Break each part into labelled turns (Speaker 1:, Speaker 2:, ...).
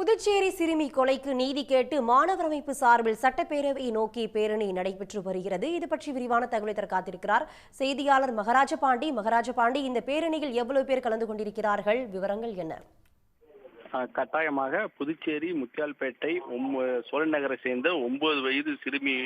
Speaker 1: புதுச்சேரி சிறுமி கொலைக்கு நீதி கேட்டு மாணவர் அமைப்பு சார்பில் சட்டப்பேரவையை நோக்கி பேரணி நடைபெற்று வருகிறது. இது பற்றி விரிவான தகவலை தர காத்திருக்கிறார் செய்தியாளர் மகராஜ பாண்டி. மகராஜ பாண்டி இந்த பேரணியில் எவ்வளவு பேர் கலந்து கொண்டிருக்கிறார்கள்? விவரங்கள் என்ன?
Speaker 2: கட்டாயமாக புதுச்சேரி முத்தியால்பேட்டை சோழநகரை சோழன் நகரை சேர்ந்த ஒன்பது வயது சிறுமி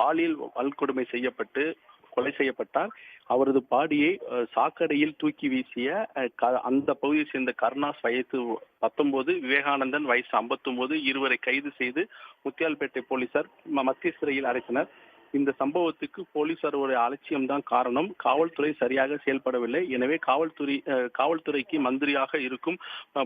Speaker 2: பாலியல் வன்கொடுமை செய்யப்பட்டு கொலை செய்யப்பட்டார். அவரது பாடியை சாக்கடையில் தூக்கி வீசிய க- அந்த பகுதியை சேர்ந்த கருணாஸ் வயசு பத்தொன்பது விவேகானந்தன் வயசு 59 இருவரை கைது செய்து முத்தியால்பேட்டை போலீசார் மத்திய சிறையில் அடைத்தனர். இந்த சம்பவத்துக்கு போலீசாருடைய அலட்சியம் தான் காரணம். காவல்துறை சரியாக செயல்படவில்லை. எனவே காவல்துறை காவல்துறைக்கு மந்திரியாக இருக்கும்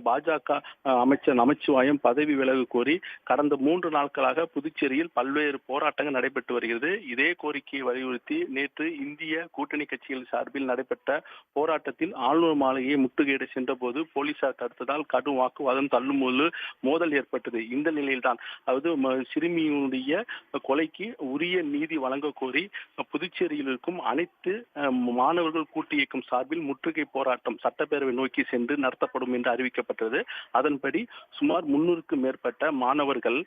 Speaker 2: பாஜக அமைச்சர் நமச்சிவாயம் பதவி விலகு கோரி கடந்த மூன்று நாட்களாக புதுச்சேரியில் பல்வேறு போராட்டங்கள் நடைபெற்று வருகிறது. இதே கோரிக்கையை வலியுறுத்தி நேற்று இந்திய கூட்டணி கட்சிகள் சார்பில் நடைபெற்ற போராட்டத்தில் ஆளுநர் மாளிகையை முற்றுகையிட சென்றபோது போலீசார் தடுத்ததால் கடும் வாக்குவாதம் தள்ளும்போது மோதல் ஏற்பட்டது. இந்த நிலையில்தான் அதாவது சிறுமியினுடைய கொலைக்கு உரிய நீதி வழங்க கோரி புதுச்சேரியில் இருக்கும் அனைத்து மாணவர்கள் கூட்டு இயக்கம் சார்பில் முற்றுகை போராட்டம் சட்டப்பேரவை நோக்கி சென்று நடத்தப்படும் என்று அறிவிக்கப்பட்டது. அதன்படி சுமார் முன்னூறுக்கும் மேற்பட்ட மாணவர்கள்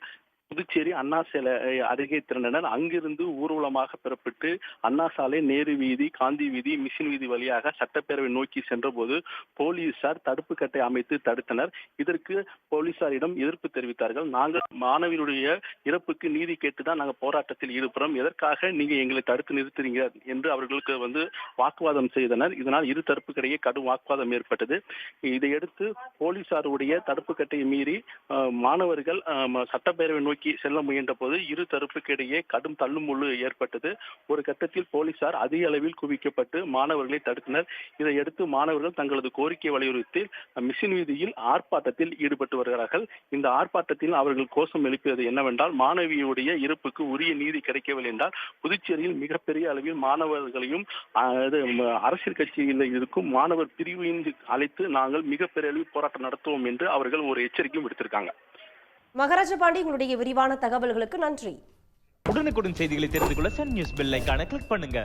Speaker 2: புதுச்சேரி அண்ணா சிலை அருகே திரண்டனர். அங்கிருந்து ஊர்வலமாக பெறப்பட்டு அண்ணா சாலை நேரு வீதி காந்தி வீதி மிஷின் வீதி வழியாக சட்டப்பேரவை நோக்கி சென்றபோது போலீசார் தடுப்பு கட்டை அமைத்து தடுத்தனர். இதற்கு போலீசாரிடம் எதிர்ப்பு தெரிவித்தார்கள். நாங்கள் மாணவியினுடைய இறப்புக்கு நீதி கேட்டுதான் நாங்கள் போராட்டத்தில் ஈடுபடுறோம். எதற்காக நீங்க எங்களை தடுத்து நிறுத்துறீங்க என்று அவர்களுக்கு வந்து வாக்குவாதம் செய்தனர். இதனால் இரு தரப்புக்கிடையே கடும் வாக்குவாதம் ஏற்பட்டது. இதையடுத்து போலீசாருடைய தடுப்பு கட்டையை மீறி மாணவர்கள் சட்டப்பேரவை நோக்கி நோக்கி செல்ல முயன்ற போது இரு தரப்புக்கிடையே கடும் தள்ளுமுள்ளு ஏற்பட்டது. ஒரு கட்டத்தில் போலீசார் அதிக அளவில் குவிக்கப்பட்டு மாணவர்களை தடுத்தனர். இதையடுத்து மாணவர்கள் தங்களது கோரிக்கை வலியுறுத்தி மிஷின் வீதியில் ஆர்ப்பாட்டத்தில் ஈடுபட்டு வருகிறார்கள். இந்த ஆர்ப்பாட்டத்தில் அவர்கள் கோஷம் எழுப்பியது என்னவென்றால் மாணவியுடைய இருப்புக்கு உரிய நீதி கிடைக்கவில்லை என்றால் புதுச்சேரியில் மிகப்பெரிய அளவில் மாணவர்களையும் அரசியல் கட்சியில் இருக்கும் மாணவர் பிரிவையும் அழைத்து நாங்கள் மிகப்பெரிய அளவில் போராட்டம் நடத்துவோம் என்று அவர்கள் ஒரு எச்சரிக்கையும் விடுத்திருக்காங்க.
Speaker 1: மகராஜ பாண்டி உங்களுடைய விரிவான தகவல்களுக்கு நன்றி.
Speaker 3: உடனுக்குடன் செய்திகளை தெரிந்து கொள்ள சன் நியூஸ் பெல் ஐக்கான கிளிக் பண்ணுங்க.